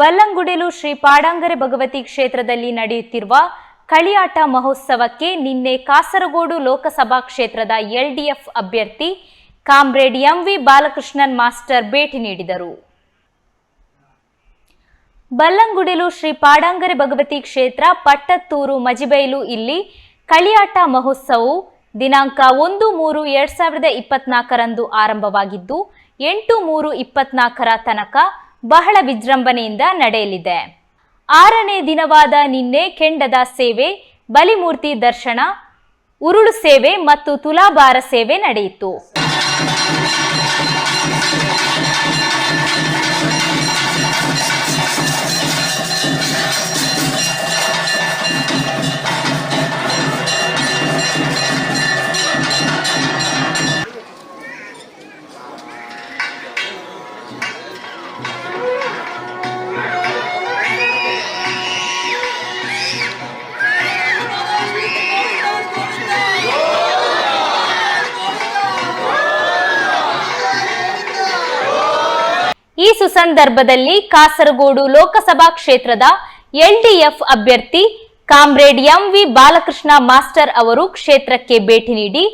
ಬಲ್ಲಂಗುಡೆಲು ಶ್ರೀ ಪಾಡಂಗರೆ ಭಗವತಿ ಕ್ಷೇತ್ರದಲ್ಲಿ ನಡೆಯುತ್ತಿರುವ ಕಳಿಯಾಟ ಮಹೋತ್ಸವಕ್ಕೆ ನಿನ್ನೆ ಕಾಸರಗೋಡು ಲೋಕಸಭಾ ಕ್ಷೇತ್ರದ ಎಲ್ಡಿಎಫ್ ಅಭ್ಯರ್ಥಿ ಕಾಮ್ರೇಡ್ ಎಂವಿ ಬಾಲಕೃಷ್ಣನ್ ಮಾಸ್ಟರ್ ಭೇಟಿ ನೀಡಿದರು. ಬಲ್ಲಂಗುಡೆಲು ಶ್ರೀ ಪಾಡಂಗರೆ ಭಗವತಿ ಕ್ಷೇತ್ರ ಪಟ್ಟತ್ತೂರು ಮಜಿಬೈಲು ಇಲ್ಲಿ ಕಳಿಯಾಟ ಮಹೋತ್ಸವವು ದಿನಾಂಕ ಒಂದು ಮೂರು ಎರಡ್ ಸಾವಿರದ ಇಪ್ಪತ್ನಾಲ್ಕರಂದು ಆರಂಭವಾಗಿದ್ದು, ಎಂಟು ಮೂರು ಇಪ್ಪತ್ನಾಲ್ಕರ ತನಕ ಬಹಳ ವಿಜೃಂಭಣೆಯಿಂದ ನಡೆಯಲಿದೆ. ಆರನೇ ದಿನವಾದ ನಿನ್ನೆ ಕೆಂಡದ ಸೇವೆ, ಬಲಿಮೂರ್ತಿ ದರ್ಶನ, ಉರುಳು ಸೇವೆ ಮತ್ತು ತುಲಾಭಾರ ಸೇವೆ ನಡೆಯಿತು. ಈ ಸುಸಂದರ್ಭದಲ್ಲಿ ಕಾಸರಗೋಡು ಲೋಕಸಭಾ ಕ್ಷೇತ್ರದ ಎಲ್ಡಿಎಫ್ ಅಭ್ಯರ್ಥಿ ಕಾಮ್ರೇಡ್ ಎಂವಿ ಬಾಲಕೃಷ್ಣ ಮಾಸ್ಟರ್ ಅವರು ಕ್ಷೇತ್ರಕ್ಕೆ ಭೇಟಿ ನೀಡಿ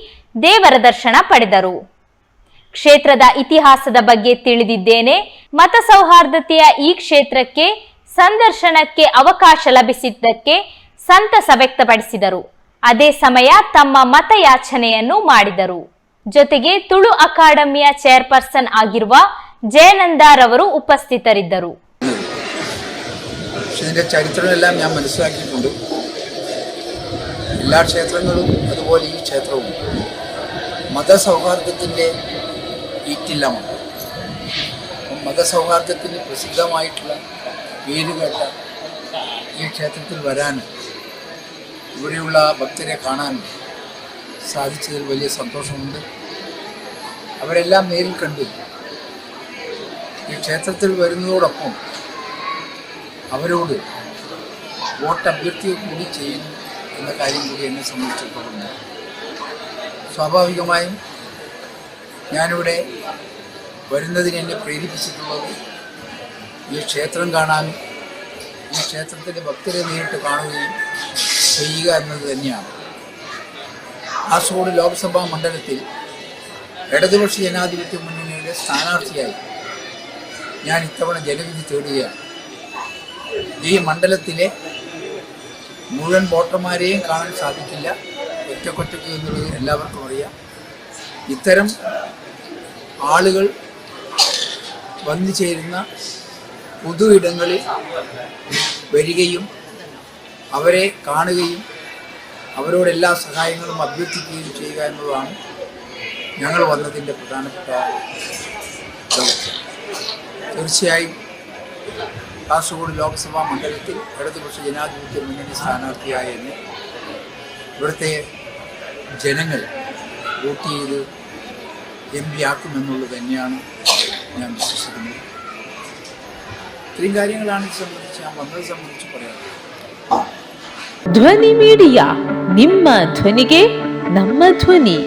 ದೇವರ ದರ್ಶನ ಪಡೆದರು. ಕ್ಷೇತ್ರದ ಇತಿಹಾಸದ ಬಗ್ಗೆ ತಿಳಿದಿದ್ದೇನೆ. ಮತ ಸೌಹಾರ್ದತೆಯ ಈ ಕ್ಷೇತ್ರಕ್ಕೆ ಸಂದರ್ಶನಕ್ಕೆ ಅವಕಾಶ ಲಭಿಸಿದ್ದಕ್ಕೆ ಸಂತಸ ವ್ಯಕ್ತಪಡಿಸಿದರು. ಅದೇ ಸಮಯ ತಮ್ಮ ಮತಯಾಚನೆಯನ್ನು ಮಾಡಿದರು. ಜೊತೆಗೆ ತುಳು ಅಕಾಡೆಮಿಯ ಚೇರ್ಪರ್ಸನ್ ಆಗಿರುವ ಜಯನಂದಾರವರು ಉಪಸ್ಥಿತರಿದ್ದರು പക്ഷെ ഇതിൻ്റെ ചരിത്രമെല്ലാം ഞാൻ മനസ്സിലാക്കിയിട്ടുണ്ട് എല്ലാ ക്ഷേത്രങ്ങളും അതുപോലെ ഈ ക്ഷേത്രവും മതസൗഹാർദ്ദത്തിൻ്റെ ഈറ്റില്ലമാണ് അപ്പം മതസൗഹാർദ്ദത്തിന് പ്രസിദ്ധമായിട്ടുള്ള പേരുകേട്ട ഈ ക്ഷേത്രത്തിൽ വരാനും ഇവിടെയുള്ള ഭക്തരെ കാണാനും സാധിച്ചതിൽ വലിയ സന്തോഷമുണ്ട് അവരെല്ലാം നേരിൽ കണ്ടു ഈ ക്ഷേത്രത്തിൽ വരുന്നതോടൊപ്പം അവരോട് വോട്ട് അഭ്യർത്ഥിക്കുക കൂടി ചെയ്യുന്നു എന്ന കാര്യം കൂടി എന്നെ സംബന്ധിച്ചിടത്തോളം. സ്വാഭാവികമായും ഞാനിവിടെ വരുന്നതിന് എന്നെ പ്രേരിപ്പിച്ചിട്ടുള്ളത് ഈ ക്ഷേത്രം കാണാൻ ഈ ക്ഷേത്രത്തിന്റെ ഭക്തരെ നേരിട്ട് കാണുകയും ചെയ്യുക എന്നത് തന്നെയാണ് കാസർഗോഡ് ലോക്സഭാ മണ്ഡലത്തിൽ ഇടതുപക്ഷ ജനാധിപത്യ മുന്നണിയുടെ സ്ഥാനാർത്ഥിയായി ഞാൻ ഇത്തവണ ജനവിധി തേടുകയാണ്. ഈ മണ്ഡലത്തിലെ മുഴുവൻ വോട്ടർമാരെയും കാണാൻ സാധിക്കില്ല. ഒറ്റക്കൊറ്റയ്ക്ക് എന്നുള്ളത് എല്ലാവർക്കും അറിയാം. ഇത്തരം ആളുകൾ വന്നു ചേരുന്ന പൊതു ഇടങ്ങളിൽ വരികയും അവരെ കാണുകയും അവരോട് എല്ലാ സഹായങ്ങളും അഭ്യർത്ഥിക്കുകയും ചെയ്യുക എന്നതാണ് ഞങ്ങൾ വന്നതിന്റെ പ്രധാനപ്പെട്ട ദൗത്യം തീർച്ചയായും കാസർഗോഡ് ലോക്സഭാ മണ്ഡലത്തിൽ ഇടതുപക്ഷ ജനാധിപത്യ മുന്നണി സ്ഥാനാർത്ഥിയായ എന്നെ ഇവിടുത്തെ ജനങ്ങൾ വോട്ട് ചെയ്ത് എം പി ആക്കുമെന്നുള്ളത് തന്നെയാണ് ഞാൻ വിശ്വസിക്കുന്നത് ഇത്രയും കാര്യങ്ങളാണ് ഇത് സംബന്ധിച്ച് ഞാൻ വന്നത് സംബന്ധിച്ച് പറയാറ് ಧ್ವನಿ ಮೀಡಿಯಾ ನಿಮ್ಮ ಧ್ವನಿಗೆ ನಮ್ಮ ಧ್ವನಿ